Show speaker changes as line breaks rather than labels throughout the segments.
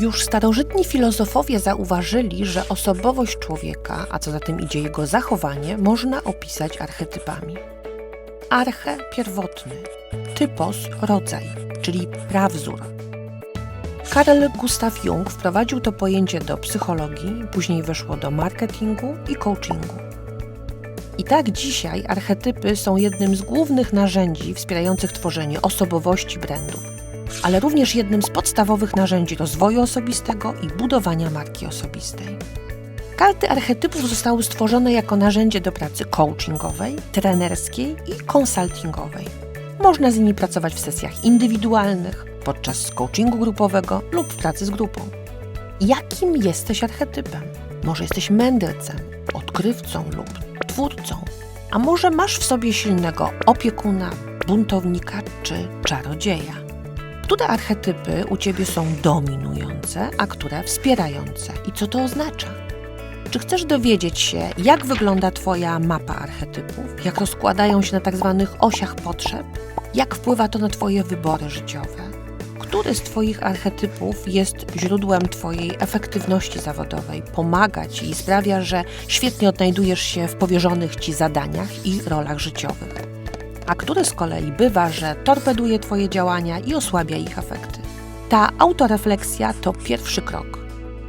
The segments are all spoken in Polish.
Już starożytni filozofowie zauważyli, że osobowość człowieka, a co za tym idzie jego zachowanie, można opisać archetypami. Arche pierwotny, typos rodzaj, czyli prawzór. Karl Gustav Jung wprowadził to pojęcie do psychologii, później weszło do marketingu i coachingu. I tak dzisiaj archetypy są jednym z głównych narzędzi wspierających tworzenie osobowości brandów, ale również jednym z podstawowych narzędzi rozwoju osobistego i budowania marki osobistej. Karty archetypów zostały stworzone jako narzędzie do pracy coachingowej, trenerskiej i konsultingowej. Można z nimi pracować w sesjach indywidualnych, podczas coachingu grupowego lub w pracy z grupą. Jakim jesteś archetypem? Może jesteś mędrcem, odkrywcą lub twórcą, a może masz w sobie silnego opiekuna, buntownika czy czarodzieja? Które archetypy u ciebie są dominujące, a które wspierające? I co to oznacza? Czy chcesz dowiedzieć się, jak wygląda Twoja mapa archetypów, jak rozkładają się na tak zwanych osiach potrzeb, jak wpływa to na Twoje wybory życiowe? Który z Twoich archetypów jest źródłem Twojej efektywności zawodowej, pomaga Ci i sprawia, że świetnie odnajdujesz się w powierzonych Ci zadaniach i rolach życiowych? A który z kolei bywa, że torpeduje Twoje działania i osłabia ich efekty? Ta autorefleksja to pierwszy krok.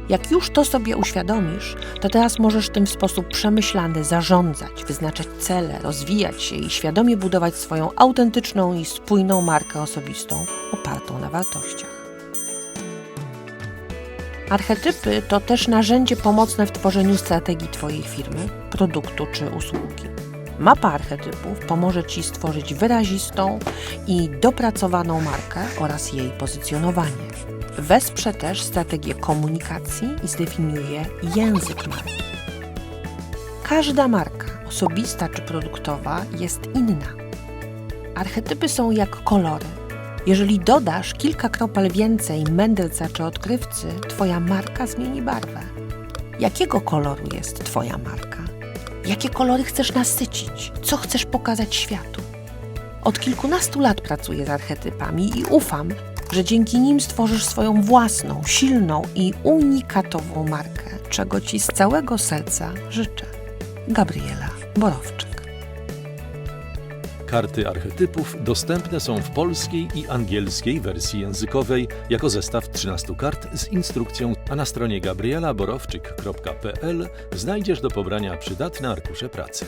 Jak już to sobie uświadomisz, to teraz możesz tym w sposób przemyślany zarządzać, wyznaczać cele, rozwijać się i świadomie budować swoją autentyczną i spójną markę osobistą opartą na wartościach. Archetypy to też narzędzie pomocne w tworzeniu strategii Twojej firmy, produktu czy usługi. Mapa archetypów pomoże Ci stworzyć wyrazistą i dopracowaną markę oraz jej pozycjonowanie. Wesprze też strategię komunikacji i zdefiniuje język marki. Każda marka, osobista czy produktowa, jest inna. Archetypy są jak kolory. Jeżeli dodasz kilka kropel więcej mędrca czy odkrywcy, Twoja marka zmieni barwę. Jakiego koloru jest Twoja marka? Jakie kolory chcesz nasycić? Co chcesz pokazać światu? Od kilkunastu lat pracuję z archetypami i ufam, że dzięki nim stworzysz swoją własną, silną i unikatową markę, czego Ci z całego serca życzę. Gabriela Borowczyk.
Karty archetypów dostępne są w polskiej i angielskiej wersji językowej jako zestaw 13 kart z instrukcją, a na stronie gabrielaborowczyk.pl znajdziesz do pobrania przydatne arkusze pracy.